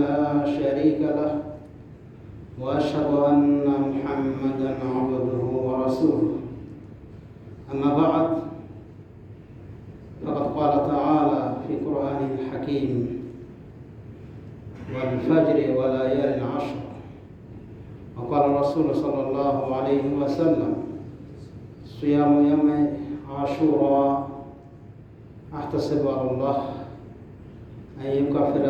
لا شريك له وأشهد أن محمدا عبده ورسوله. أما بعد فقد قال تعالى في قرآن الحكيم والفجر وليال العشر. وقال الرسول صلى الله عليه وسلم صيام يوم عاشوراء أحتسب على الله.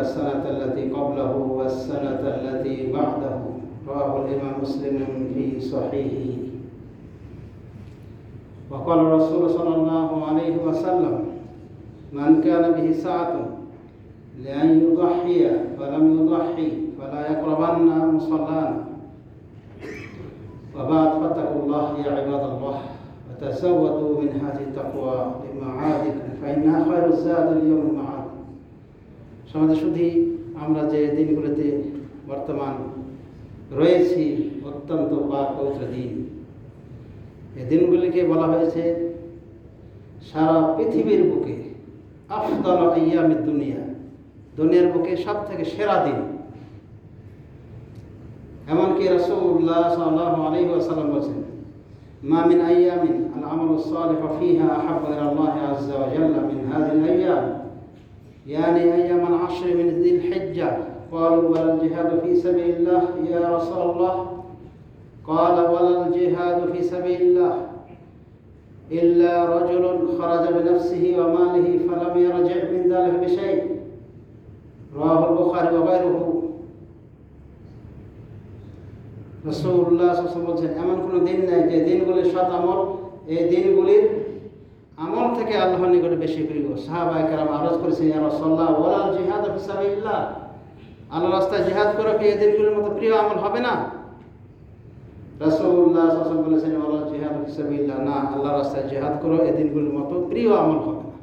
السنة التي قبله والسنة التي بعده رواه الإمام مسلم في صحيحه. وقال الرسول صلى الله عليه وسلم من كان به سعة لأن يضحي فلم يضحي فلا يقربن مصلانا وبعد فاتقوا الله يا عباد الله وتزودوا من هذه التقوى لمعادكم فإنها خير الزاد اليوم المعاد সমাজে শুধু আমরা যে দিনগুলোতে বর্তমান রয়েছি, অত্যন্ত বা পবিত্র দিন। এই দিনগুলিকে বলা হয়েছে সারা পৃথিবীর বুকে, আফদল ইয়ামি দুনিয়া। দুনিয়ার বুকে সব থেকে সেরা দিন। এমনকি রসুল্লাহ সাল্লাহ আলী আসালাম বলছেন মামিন আইয়ামিন আল আমল সালেহ ফিহা আহাব আজ্জা ওয়াজাল্লা মিন আইয়াম। يعني أيام العشر من ذي الحجة قالوا ولا الجهاد في سبيل الله يا رسول الله قال ولا الجهاد في سبيل الله إلا رجل خرج بنفسه وماله فلم يرجع من ذلك بشيء رواه البخاري وغيره রসুল্লাহ বলছেন এমন কোনো দিন নেই যে দিনগুলির সৎ আমল এই দিনগুলির আমল থেকে আল্লাহর নিকটে বেশি প্রিয়। সাহাবাই কারাম আরজ করেছেন জিহাদ আল্লাহ রাস্তায় জিহাদ করা কি এই দিনগুলির মতো প্রিয় আমল হবে না? রাসূলুল্লাহ সাল্লাল্লাহু বলেছেন, ওয়ালাল জিহাদ না আল্লাহ রাস্তায় জিহাদ করো এই দিনগুলির মতো প্রিয় আমল হবে না।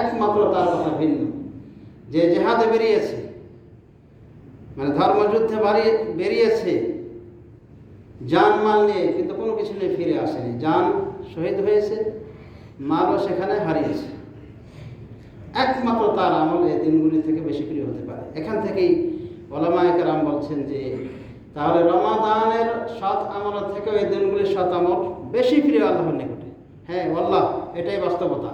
একমাত্র তার কথা ভিন্ন। যে জেহাদে বেরিয়েছে মানে ধর্মযুদ্ধে বেরিয়েছে যান মাল নিয়ে কিন্তু কোনো কিছু নিয়ে ফিরে আসেনি। যান শহীদ হয়েছে মালও সেখানে হারিয়েছে। একমাত্র তার আমল এই দিনগুলি থেকে বেশি প্রিয় হতে পারে। এখান থেকেই ওলামায়কেরাম বলছেন যে, তাহলে রমাদানের সৎ আমল থেকে এই দিনগুলির সৎ আমল বেশি প্রিয় আল্লাহর নিকটে। হ্যাঁ আল্লাহ এটাই বাস্তবতা।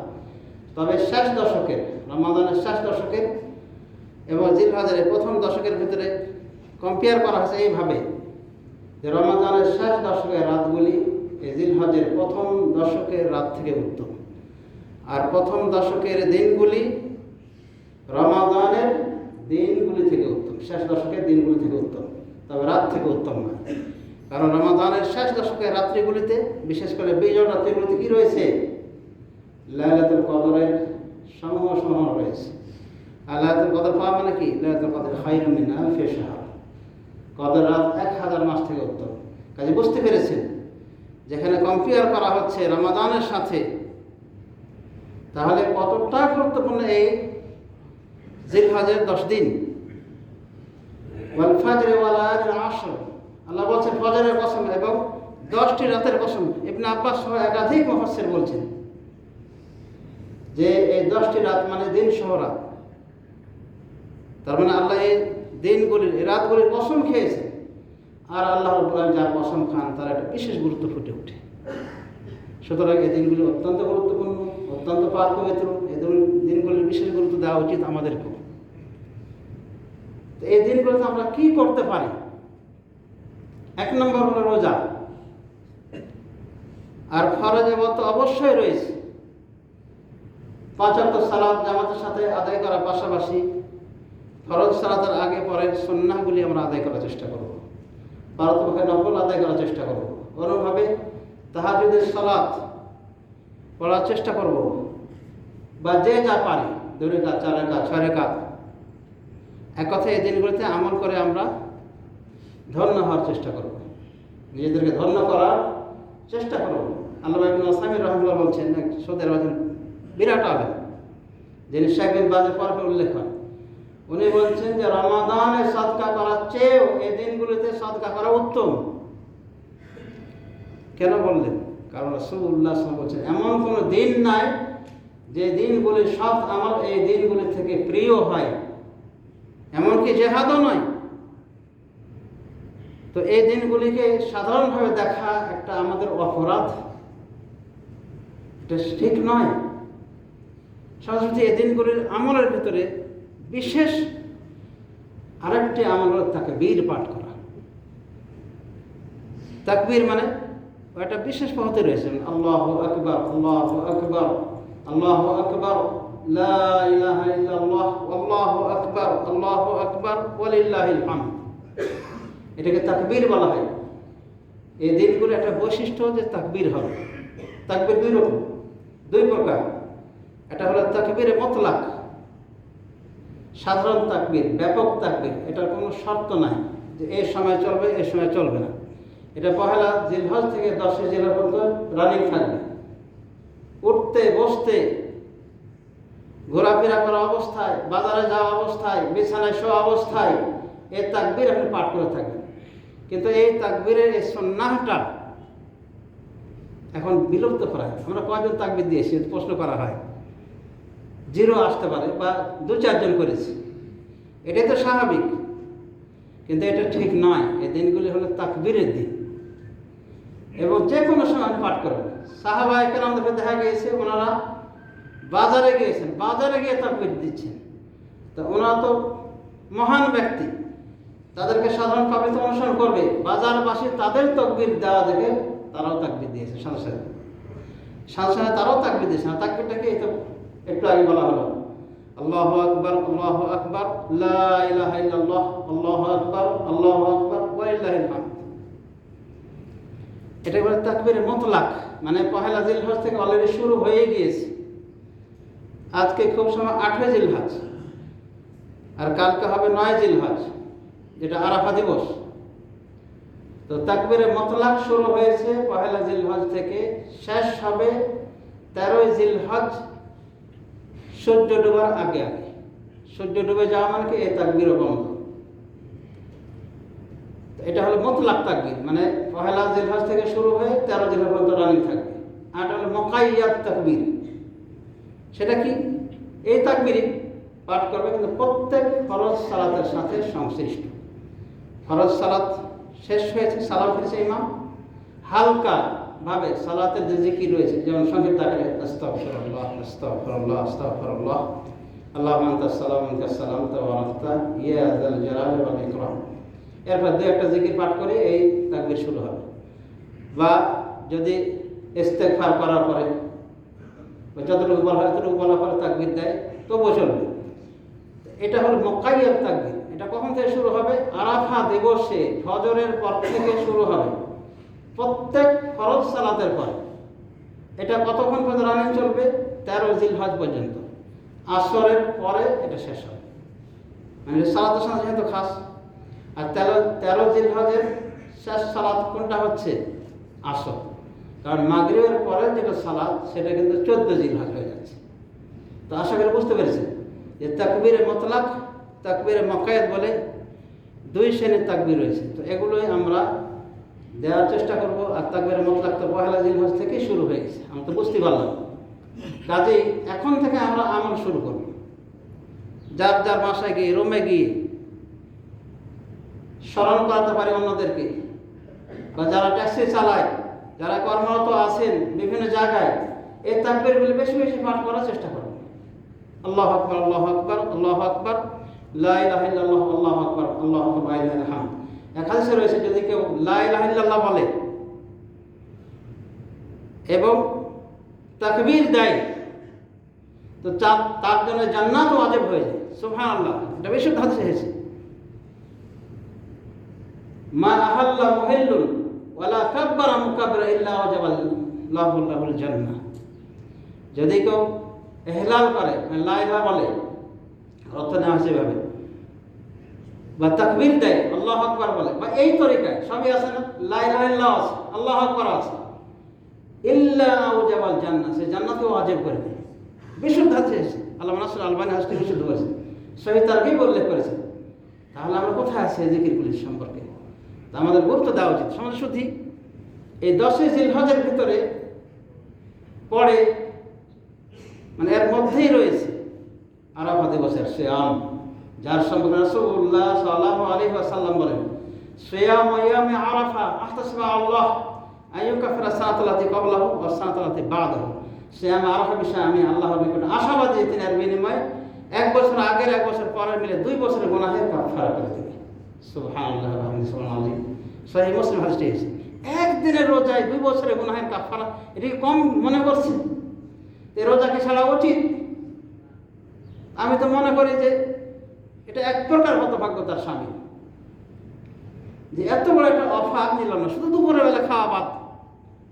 তবে শেষ দশকের, রমাদানের শেষ দশকের এবং জিলহাজারের প্রথম দশকের ভিতরে কম্পেয়ার করা হয়েছে এইভাবে যে রমাদানের শেষ দশকের রাতগুলি জিলহজের প্রথম দশকের রাত থেকে উত্তম। আর প্রথম দশকের দিনগুলি রমাদানের দিনগুলি থেকে উত্তম। শেষ দশকের দিনগুলি থেকে উত্তম। তবে রাত থেকে উত্তম নয় কারণ রমাদানের শেষ দশকের রাত্রিগুলিতে, বিশেষ করে বিজয় রাত্রিগুলিতে কী রয়েছে? লাইলাতুল কদরের সমূহ সমূহ রয়েছে। আর লাইলাতুল কদর পাওয়া মানে কি? লাইলাতুল কদর খাইরুম মিন আলফি শাহর। কদর রাত এক হাজার মাস থেকে উত্তম। কাজে বুঝতে পেরেছেন যেখানে কম্পেয়ার করা হচ্ছে রমাদানের সাথে, তাহলে কতটা গুরুত্বপূর্ণ এই জিলহাজের দশ দিন? আল্লাহ বলছেন ফজরের কসম এবং দশটি রাতের কসম ইবনে আব্বাস সহ একাধিক মুফাসসির বলছেন যে এই দশটি রাত মানে দিন সহ রাত। তার মানে আল্লাহ এই দিনগুলির, এই রাতগুলির কসম খেয়েছে আর আল্লাহ রব্বুল যার কসম খান, তার একটা বিশেষ গুরুত্ব ফুটে ওঠে। সুতরাং এই দিনগুলি অত্যন্ত গুরুত্বপূর্ণ, অত্যন্ত পাক পবিত্র এই দিনগুলির বিশেষ গুরুত্ব দেওয়া উচিত আমাদেরকেও। তো এই দিনগুলোতে আমরা কি করতে পারি? এক নম্বর হলো রোজা। আর ফরজে মত অবশ্যই রয়েছে। পাঁচাত্ত সালাদ জামাতের সাথে আদায় করার পাশাপাশি ফরজ সালাতের আগে পরে সন্ন্যাগুলি আমরা আদায় করার চেষ্টা করব। পারতপক্ষে নকল আদায় করার চেষ্টা করব। কোনোভাবে তাহাজুদের সালাত পড়ার চেষ্টা করব। বা যে যা পারি, দুই রেখা, চার রেখা, ছয় রেখা। এক কথায় এই দিনগুলিতে আমল করে আমরা ধন্য হওয়ার চেষ্টা করব। নিজেদেরকে ধন্য করার চেষ্টা করব। আল্লাহ ইবিন রহমুল্লাহ বলছেন, এক সৌদি আরবের বিরাট আলেম, যিনি শেখের বাজে পর্বে উল্লেখ করেন। উনি বলছেন যে রমাদানে সদকা করার চেয়েও এই দিনগুলিতে সদকা করা উত্তম। কেন বললেন? কারণ রসুল্লাহ বলছেন, এমন কোনো দিন নাই যে দিনগুলি সৎ আমল এই দিনগুলি থেকে প্রিয় হয়। এমনকি জেহাদও নয়। তো এই দিনগুলিকে সাধারণভাবে দেখা একটা আমাদের অপরাধ। এটা ঠিক নয়। সাধারণত এই দিনগুলির আমলের ভিতরে বিশেষ আরেকটি আমল হলো তাকে বীর পাঠ করা। তাকবীর মানে একটা বিশেষ পথে রয়েছে। আল্লাহ আকবর আল্লাহ আকবর আল্লাহ আকবর আকবার, আল্লাহু আকবার, ওয়ালিল্লাহিল এটাকে তাকবীর বলা হয়। এই দিনগুলো একটা বৈশিষ্ট্য যে তাকবীর হবে। তাকবীর দুই রকম। দুই প্রকার। এটা হলো তাকবীরে মতলাক সাধারণ তাকবির, ব্যাপক তাকবির, এটার কোনো শর্ত নাই যে এই সময় চলবে এই সময় চলবে না। এটা পহেলা জিলহজ থেকে দশই জেলা পর্যন্ত রানিং থাকবে। উঠতে, বসতে, ঘোরাফেরা করা অবস্থায়, বাজারে যাওয়া অবস্থায়, বিছানায় শোয়া অবস্থায় এই তাকবির আপনি পাঠ করে থাকবেন। কিন্তু এই তাকবিরের এই সন্ন্যাহটা এখন বিলুপ্ত করা আমরা কয়জন তাকবির দিয়েছি? প্রশ্ন করা হয়। জিরো আসতে পারে বা দু চারজন করেছি। এটাই তো স্বাভাবিক। কিন্তু এটা ঠিক নয়। এই দিনগুলি হলো তাকবীরের দিন। এবং যে কোনো সময় পাঠ করবেন সাহাবা এখানে আমাদের দেখা গিয়েছে, ওনারা বাজারে গিয়েছেন। বাজারে গিয়ে তাকবির দিচ্ছেন। তো ওনারা তো মহান ব্যক্তি। তাদেরকে সাধারণ পাবলিক অনুসরণ করবে। বাজারবাসী তাদের তকবির দেওয়া দেখে তারাও তাকবির দিয়েছে সাথে সাথে সাথে সাথে তারাও তাকবির দিয়েছে না তাকবিরটাকে এই তো একটু আগে বলা হলো, আল্লাহ আকবর আল্লাহ আকবর, লা ইলাহা ইল্লাল্লাহ, আল্লাহু আকবর আল্লাহু আকবর ওয়ালিল্লাহিল হামদ এটা বলে তাকবীরের মতলাক মানে পহেলা জিলহজ থেকে অলরেডি শুরু হয়ে গিয়েছে। আজকে খুব সময় আঠই জিলহজ, আর কালকে হবে নয় জিলহজ, যেটা আরাফা দিবস। তো তাকবীরের মতলাক শুরু হয়েছে পহেলা জিলহজ থেকে, শেষ হবে তেরোই জিলহজ সূর্য ডোবার আগে আগে। সূর্য ডুবে যাওয়া মানে কি? এই তাকবীরও বন্ধ। এটা হলো মতলাক তাকবির মানে পহেলা জিলহজ থেকে শুরু হয়ে তেরো জিলহজ পর্যন্ত রানিং থাকবে। আর হলো মকাইয়াত তাকবীর। সেটা কি? এই তাকবীরই পাঠ করবে কিন্তু প্রত্যেক ফরজ সালাতের সাথে সংশ্লিষ্ট। ফরজ সালাত শেষ হয়েছে, সালাম ফিরেছে ইমাম। হালকা ভাবে সালাতের যে জিকির রয়েছে, যেমন সঙ্গে আকারে আস্তাগফিরুল্লাহ আস্তাগফিরুল্লাহ আস্তাগফিরুল্লাহ। আল্লাহুম্মা আনতাস সালাম সালাম তাবারাকতা। ইয়া যাল জালালি ওয়াল ইকরাম। এরপর দু একটা জিকির পাঠ করে এই তাকবীর শুরু হবে। বা যদি ইস্তেগফার করার পরে যতটুকু বলা হয় এতটুকু বলার পরে তাকবীর দেয়, তবুও চলবে। এটা হলো মক্কাইয়ার তাকবীর। এটা কখন থেকে শুরু হবে? আরাফা দিবসে, ফজরের পর থেকে শুরু হবে। প্রত্যেক ফরজ সালাতের পরে। এটা কতক্ষণ পর্যন্ত রানিং চলবে? তেরো জিল হজ পর্যন্ত। আসরের পরে এটা শেষ হবে। মানে সালাতের সাথে যেহেতু খাস। আর তেরো তেরো জিল হজের শেষ সালাত কোনটা হচ্ছে? আসর। কারণ মাগরিবের পরে যেটা সালাদ সেটা কিন্তু চোদ্দ জিল হজ হয়ে যাচ্ছে। তো আশা করে বুঝতে পেরেছেন যে তাকবীরে মতলাক, তাকবীরে মকায়ত বলে দুই শ্রেণির তাকবির রয়েছে। তো এগুলোই আমরা দেওয়ার চেষ্টা করব আর তাকবীরে মতলাক তো পহেলা জিলহজ থেকেই শুরু হয়ে গেছে আমরা তো বুঝতে পারলাম কাজেই এখন থেকে আমরা আমল শুরু করব যার যার বাসায় গিয়ে রুমে গিয়ে স্মরণ করাতে পারি অন্যদেরকে বা যারা ট্যাক্সি চালায় যারা কর্মরত আছেন বিভিন্ন জায়গায় এই তাকবীরগুলি বেশি বেশি পাঠ করার চেষ্টা করব আল্লাহ আকবর আল্লাহ আকবর আল্লাহ আকবর লাহ আল্লাহ আকবর আল্লাহ আকবর এক হাদিসে রয়েছে যদি কেউ লাহ বলে এবং তাকবীর দেয়, তো তার জন্য জান্নাত ওয়াজিব হয়ে যায়। সুবহান আল্লাহ এটা বেশি হাদিসে হয়েছে মা আহাল্লা মুহিল্লুন ওয়ালা কাব্বারা মুকাব্বিরা ইল্লা ওয়াজাবাল লাহুল জান্নাহ। যদি কেউ এহলাল করে মানে লা বলে, অর্থ নেওয়া হয়েছে এভাবে। বা তাকবির দেয়, আল্লাহ আকবার বলে। বা এই তরিকায়, সবই আছে না? লাইলাহ আছে, আল্লাহ আকবার আছে। ইল্লা আউজাবাল জান্নাত সে জান্নাতকেও আজেব করে দেয়। বিশুদ্ধ আছে আল্লাহ নাসর আলবানি হাসকে বিশুদ্ধ করেছে। শহীদ তারকেই উল্লেখ করেছে। তাহলে আমরা কোথায় আছি জিকিরগুলির সম্পর্কে? তা আমাদের গুরুত্ব দেওয়া উচিত। সমাজ শুদ্ধি এই দশই জিলহজের ভিতরে পড়ে মানে এর মধ্যেই রয়েছে আরাফা দিবসের শ্যাম যার সম্পর্কে রসুল্লাহ সাল্লাহ আলী সাল্লাম বলেন শ্রেয়াম ইয়ামে আরাফা আহতাসবা আল্লাহ আইয়ুকা ফেরা সাঁতলাতি কবলাহ ও সাঁতলাতি বাদ শ্রেয়াম আরাফা বিষয়ে আমি আল্লাহর নিকট আশাবাদী তিনি এর বিনিময়ে এক বছর আগের এক বছর পরের মিলে দুই বছরের গোনাহের কাফারা করে দেবে সুবহানাল্লাহ সুবহানাল্লাহ সহি মুসলিম হাদিসটি একদিনের রোজায় দুই বছরের গুনাহের কাফারা এটি কি কম মনে করছে এ রোজাকে ছাড়া উচিত? আমি তো মনে করি যে এটা এক প্রকার হতভাগ্য তার স্বামী। যে এত বড় একটা অফার নিল না, শুধু দুপুরের বেলা খাওয়া বাদ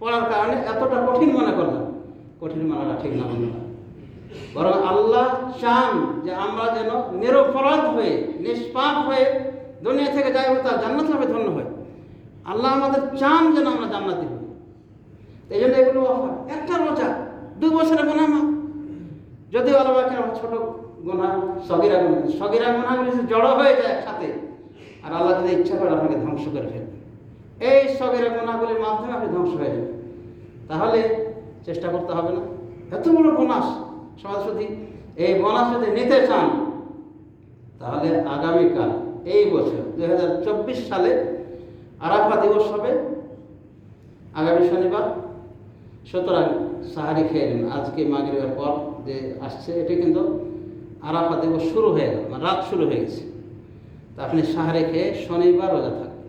পড়ার কারণে এতটা কঠিন মনে করলাম কঠিন মানাটা ঠিক না মনে বরং আল্লাহ চান যে আমরা যেন নিরপরাধ হয়ে, নিষ্পাপ হয়ে দুনিয়া থেকে যাই হোক, তার জান্নাত হবে ধন্য হয় আল্লাহ আমাদের চান যেন আমরা জান্নাতি হই। এই জন্য এগুলো একটা রোজা, দুই বছরের গোনা মা যদিও আল্লাহ ছোট গোনা সগিরা গোনা সগিরা গোনাগুলি জড়ো হয়ে যায় একসাথে। আর আল্লাহ যদি ইচ্ছা করে আপনাকে ধ্বংস করে ফেলবে। এই সগিরা গোনাগুলির মাধ্যমে আপনি ধ্বংস হয়ে যাবেন। তাহলে চেষ্টা করতে হবে না। এত বড় বোনাস সমাজ যদি এই বোনাস যদি নিতে চান, তাহলে আগামীকাল, এই বছর দু হাজার চব্বিশ সালে আরাফা দিবস হবে। আগামী শনিবার। সুতরাং সাহারি খেয়ে নিন। আজকে মাগরিবের পর যে আসছে, এটি কিন্তু আরাফা দিবস শুরু হয়ে গেল মানে রাত শুরু হয়ে গেছে। তা আপনি সাহারি খেয়ে শনিবার রোজা থাকবেন।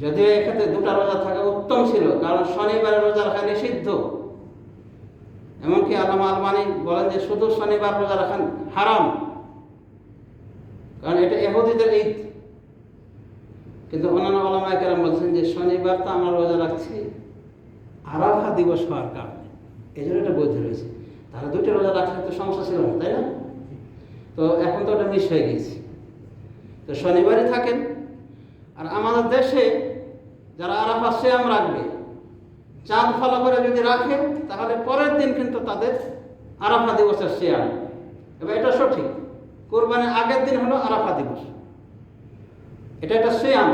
যদিও এক্ষেত্রে দুটা রোজা থাকা উত্তম ছিল, কারণ শনিবারে রোজা রাখা নিষিদ্ধ। এমনকি আল্লামা আলমানি বলেন যে শুধু শনিবার রোজা রাখা হারাম, কারণ এটা এহুদিদের ঈদ। কিন্তু অন্যান্য ওলামায় কেরাম বলছেন যে শনিবার তো আমরা রোজা রাখছি আরাফা দিবস হওয়ার কারণে। এই জন্য এটা বৈধ রয়েছে। তাহলে দুইটা রোজা রাখলে তো সমস্যা ছিল না, তাই না? তো এখন তো ওটা মিস হয়ে গেছে। তো শনিবারই থাকেন, আর আমাদের দেশে যারা আরাফা শ্যাম রাখবে, চাঁদ ফলো করে যদি রাখে, তাহলে পরের দিন কিন্তু তাদের আরাফা দিবসের শ্যাম এবার এটা সঠিক, কোরবানির আগের দিন হলো আরাফা দিবস। এটা একটা শ্যাম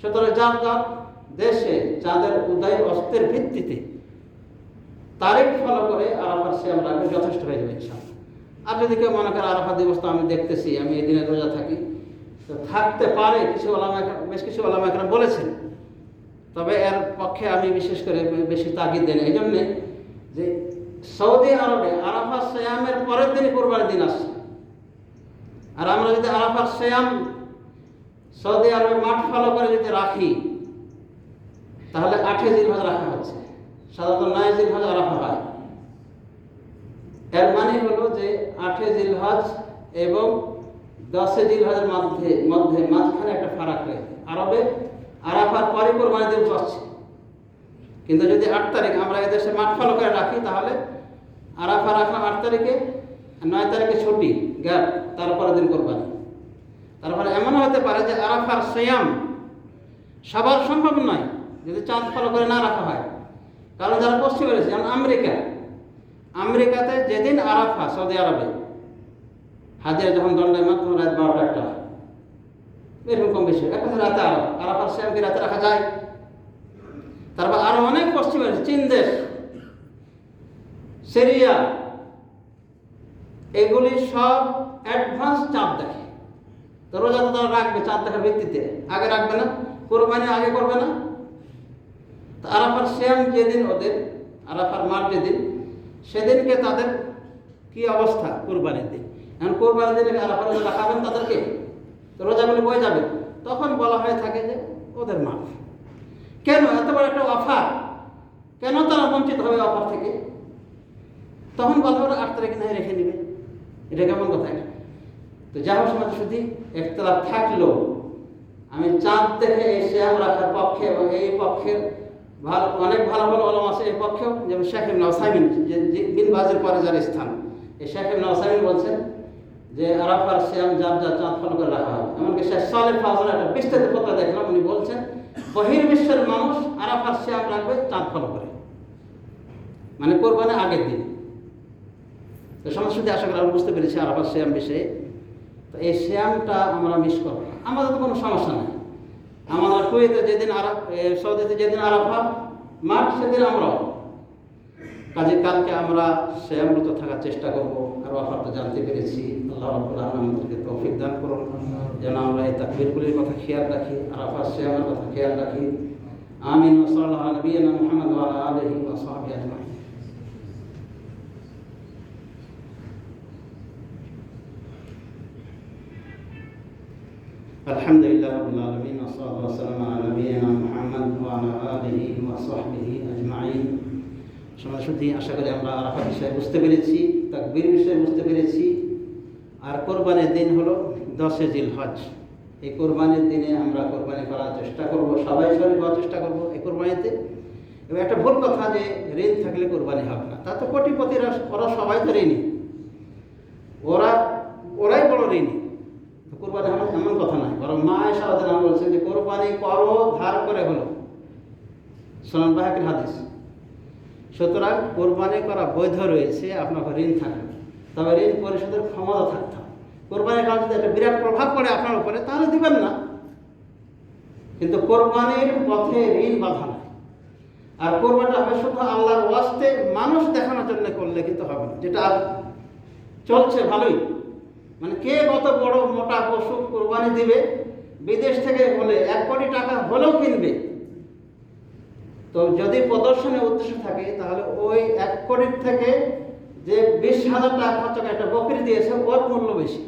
সুতরাং যার যার দেশে চাঁদের উদয় অস্তের ভিত্তিতে তারিখ ফলো করে আরাফার শ্যাম রাখবে যথেষ্ট হয়ে যাবে ইনশাল্লাহ আর যদি মনে করে আরাফা দিবস তো আমি দেখতেছি, আমি এই দিনে রোজা থাকি। তো থাকতে পারে, কিছু ওলামা বেশ কিছু ওলামা এখানে বলেছেন। তবে এর পক্ষে আমি বিশেষ করে বেশি তাগিদ দেন এই জন্যে যে সৌদি আরবে আরাফার শ্যামের পরের দিনই কোরবানির দিন আসছে। আর আমরা যদি আরাফার শ্যাম সৌদি আরবে মাঠ ফলো করে যদি রাখি, তাহলে আঠে জিলহজ রাখা হচ্ছে। সাধারণত নয় জিলহজ রাখা হয়। এর মানে হলো যে আঠে জিলহজ এবং দশে জিলহজের মধ্যে মধ্যে মাঝখানে একটা ফারাক রয়েছে। আরবে আরাফার পরে কোরবানি দিবস আসছে কিন্তু যদি আট তারিখ আমরা এদেশে মাঠ ফলো করে রাখি, তাহলে আরাফা রাখলাম আট তারিখে, নয় তারিখে ছুটি, গ্যাপ তারপরের দিন কোরবানি। তারপরে এমনও হতে পারে যে আরাফার শ্যাম সবার সম্ভব নয় যদি চাঁদ ফলো করে না রাখা হয়। কারণ যারা পশ্চিমে রয়েছে, যেমন আমেরিকা আমেরিকাতে যেদিন আরাফা, সৌদি আরবে, হাজিরা যখন দণ্ডের মাধ্যমে রাত বারোটা একটা এরকম কম বেশি কথা রাতে আরাফা আরাফার শ্যামকে রাতে রাখা যায়? তারপর আরও অনেক পশ্চিমে চীন দেশ, সিরিয়া, এগুলি সব অ্যাডভান্স চাঁদ দেখে। তো রোজা তো তারা রাখবে চাঁদ দেখার ভিত্তিতে। আগে রাখবে না, কোরবানি আগে করবে না। তো আরাফার শ্যাম যেদিন ওদের, আরাফার মার যেদিন সেদিনকে তাদের কি অবস্থা কোরবানির দিন? এখন কোরবানির দিনে আরাফার রোজা রাখাবেন তাদেরকে? তো রোজাগুলি বয়ে যাবে। তখন বলা হয়ে থাকে যে ওদের মাফ। কেন? এত বড় একটা অফার। কেন তারা বঞ্চিত হবে অফার থেকে? তখন বলা হবে আট তারিখে না রেখে নেবে? এটা কেমন কথা তো যা হোক, সমাজ শুধু একতলাপ থাকল। আমি চাঁদ দেখে শ্যাম রাখার পক্ষে এবং এই পক্ষের ভালো, অনেক ভালো ভালো অলম আছে এই পক্ষেও, যেমন শেখ ওসাইমিন, যে বিন বাজের পরে যার স্থান। এই শেখ ইবনে ওসাইমিন বলছেন যে, আরাফার শ্যাম যার যার চাঁদ ফল করে রাখা হবে। এমনকি শেষ সালে ফাজল একটা বিস্তারিত কথা দেখলাম, উনি বলছেন বহির্বিশ্বের মানুষ আরাফার শ্যাম রাখবে চাঁদ ফলো করে। মানে কোরবানি আগের দিন। তো সমাজ শুধু আশা করি আমরা বুঝতে পেরেছি আরাফার শ্যাম বিষয়ে। তো এই শ্যামটা আমরা মিস করব আমাদের তো কোনো সমস্যা নেই। আমাদের কুয়েতে যেদিন আরাফ সৌদিতে যেদিন আরাফা, মাঠ সেদিন আমরাও কাজে কালকে আমরা সে শ্যামরত থাকার চেষ্টা করব, আর অফারটা জানতে পেরেছি। আল্লাহ রাব্বুল আমাদেরকে তৌফিক দান করুন। যেন আমরা এই তাকবীরগুলির কথা খেয়াল রাখি, আরাফার শ্যামের কথা খেয়াল রাখি। আমিন আলা নবিয়িনা মুহাম্মদ আলিহি ওয়া সাহবিহি الحمد لله رب العالمين والصلاة والسلام على نبينا محمد وعلى آله وصحبه أجمعين সমাজ শুদ্ধি আশা করি আমরা আরাফা বিষয়ে বুঝতে পেরেছি তাকবীর বিষয়ে বুঝতে পেরেছি আর কোরবানির দিন হলো দশে জিল হজ এই কোরবানির দিনে আমরা কোরবানি করার চেষ্টা করব সবাই শরীর হওয়ার চেষ্টা করব এই কোরবানিতে এবং একটা ভুল কথা যে ঋণ থাকলে কোরবানি হবে না তা তো কোটিপতিরা ওরা সবাই তো ঋণী ওরা বরং মা এসা ওদের বলছেন যে কোরবানি করো ধার করে হলো। সোনান বাহাকের হাদিস। সুতরাং কোরবানি করা বৈধ রয়েছে, আপনার ঋণ থাকবে। তবে ঋণ পরিশোধের ক্ষমতা থাকতে হবে। কোরবানির কারণে যদি একটা বিরাট প্রভাব পড়ে আপনার উপরে, তাহলে দিবেন না। কিন্তু কোরবানির পথে ঋণ বাধা নাই। আর কোরবানিটা হবে শুধু আল্লাহর ওয়াস্তে মানুষ দেখানোর জন্য করলে কিন্তু হবে না। যেটা চলছে ভালোই। মানে কে কত বড় মোটা পশু কোরবানি দিবে বিদেশ থেকে হলে এক কোটি টাকা হলেও কিনবে। তো যদি প্রদর্শনের উদ্দেশ্য থাকে, তাহলে ওই এক কোটির থেকে যে বিশ হাজার টাকা খরচ একটা বকরি দিয়েছে, ওর মূল্য বেশি।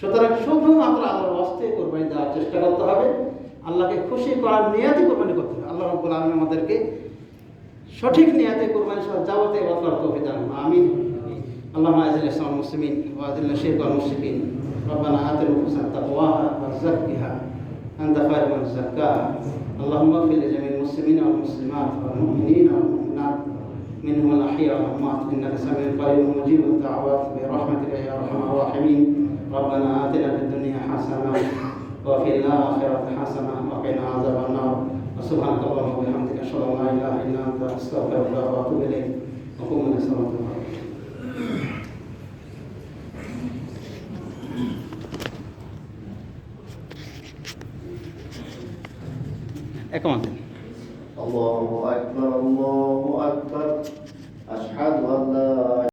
সুতরাং শুধুমাত্র আল্লাহর অস্তে কোরবানি দেওয়ার চেষ্টা করতে হবে। আল্লাহকে খুশি করার নিয়াতে কোরবানি করতে হবে। আল্লাহ রব্বুল আলমী আমাদেরকে সঠিক নিয়াতে কোরবানি সহ যাবতীয় বদলার কবিতা আমিন। আল্লাহ আজিল ইসলাম মুসলিমিন ওয়াজিল্লা শেখ আল ربنا ات نفوسنا تقواها وزكها. أنت خير من زكاها. اللهم اغفر لجميع المسلمين والمسلمات والمؤمنين والمؤمنات منهم الأحياء والأموات. إنك سميع قريب مجيب الدعوات. برحمتك يا أرحم الراحمين. ربنا آتنا في الدنيا حسنة وفي الآخرة حسنة وقنا عذاب النار. وسبحانك اللهم وبحمدك أشهد أن لا إله إلا أنت أستغفرك وأتوب إليك. وقوم إلى صلاه الله একমত